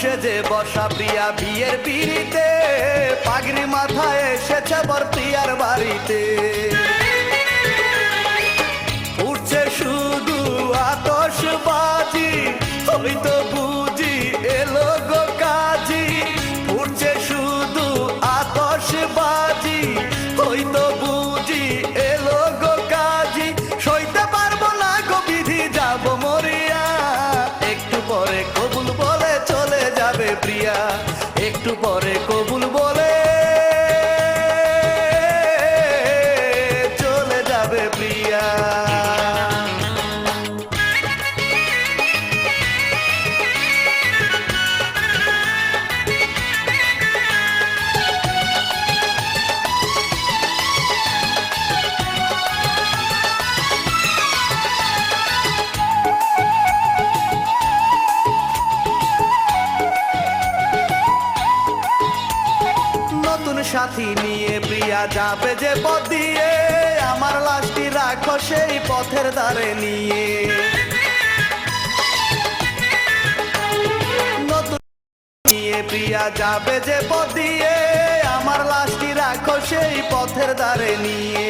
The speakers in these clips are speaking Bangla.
সেজে বসা প্রিয়া বিয়ের পিড়িতে পাগড়ি মাথায় এসেছে বর প্রিয়ার বাড়িতে। প্রিয়া একটু পরে সাথী নিয়ে প্রিয়া যাবে যে পথ দিয়ে। আমার লাশটি রাখো সেই পথের দ্বারে নিয়ে। প্রিয়া যাবে যে পথ দিয়ে। আমার লাশটি রাখো সেই পথের দ্বারে নিয়ে।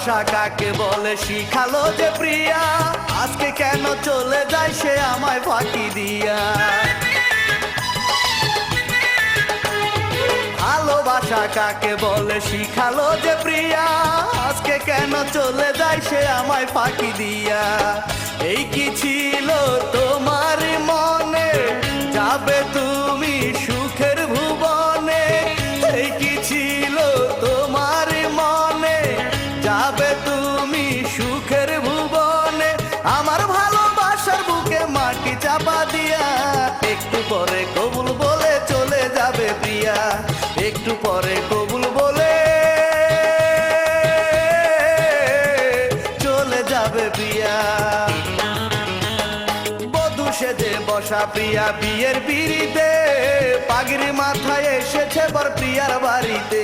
ভালোবাসা কাকে বলে শিখালো যে প্রিয়া। আজকে কেন চলে যায় সে আমায় ফাঁকি দিয়া। ভালোবাসা কাকে বলে শিখালো যে প্রিয়া। আজকে কেন চলে যায় সে আমায় ফাঁকি দিয়া। প্রিয়া, একটু পরে কবুল বলে চলে যাবে প্রিয়া। বধু সেজে বসা প্রিয়া, বিয়ের বিড়িতে পাগড়ি মাথায় এসেছে বর প্রিয়ার বাড়িতে।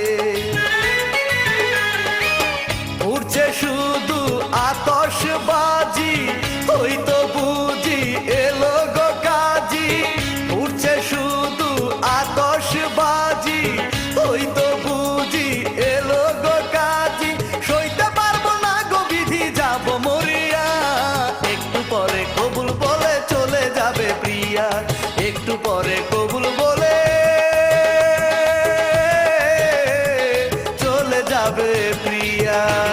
চলে যাবে প্রিয়া